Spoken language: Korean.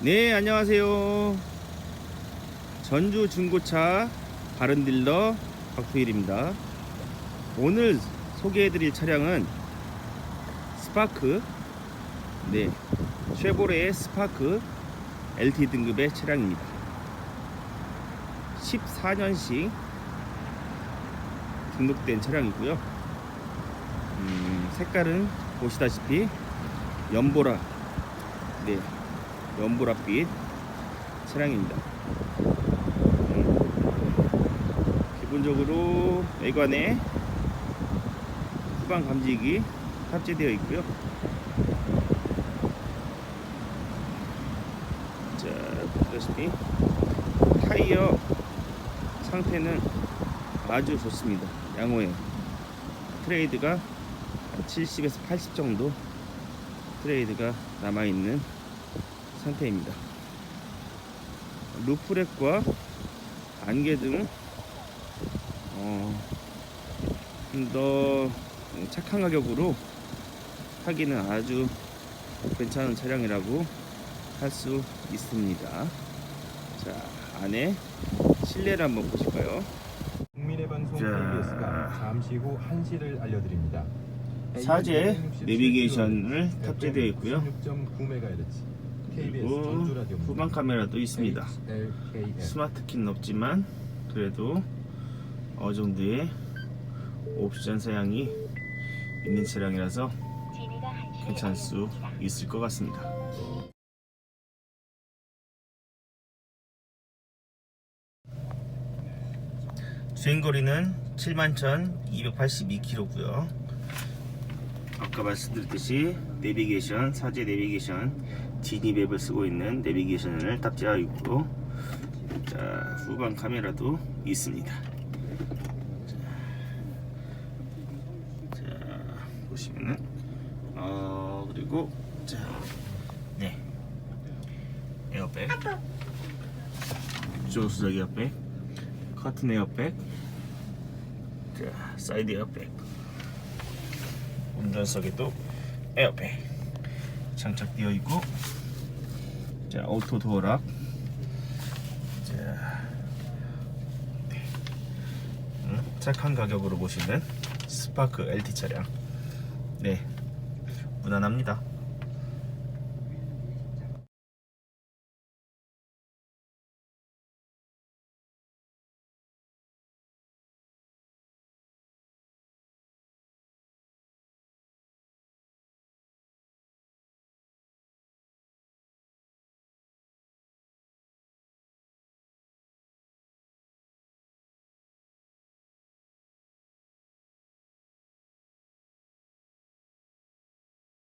네, 안녕하세요. 전주 중고차 바른딜러 박투일입니다. 오늘 소개해드릴 차량은 스파크, 네, 쉐보레의 스파크 LT 등급의 차량입니다. 14년식 등록된 차량이고요. 음, 색깔은 보시다시피 연보라, 네, 연보랏빛 차량입니다. 음, 기본적으로 외관에 후방 감지기 탑재되어 있고요. 자, 보시다시피 타이어 상태는 아주 좋습니다. 양호해요. 트레이드가 한 70에서 80 정도 트레이드가 남아있는 상태입니다. 루프렉과 안개등 어, 좀 더 착한 가격으로 하기는 아주 괜찮은 차량이라고 할 수 있습니다. 자 안에 실내를 한번 보실까요? 국민의 방송 자. KBS가 잠시 후 1시를 알려드립니다. 사제 내비게이션을 탑재되어 있고요. 16.9MHz KBS 그리고 후방 카메라도 있습니다. HLKM 스마트 키는 없지만 그래도 어느 정도의 옵션 사양이 있는 차량이라서 괜찮을 수 있을 것 같습니다. 주행거리는 71,282km고요. 아까 말씀드렸듯이 내비게이션, 사제 내비게이션, 지니맵을 쓰고 있는 내비게이션을 탑재하고 있고 자, 후방 카메라도 있습니다. 자, 자, 보시면은 어 그리고 자, 네. 에어백, 조수석 에어백, 커튼 에어백, 자, 사이드 에어백, 운전석에도 에어백 장착되어 있고, 자, 오토 도어락. 자, 네. 음, 착한 가격으로 보시는 스파크 LT 차량. 네, 무난합니다.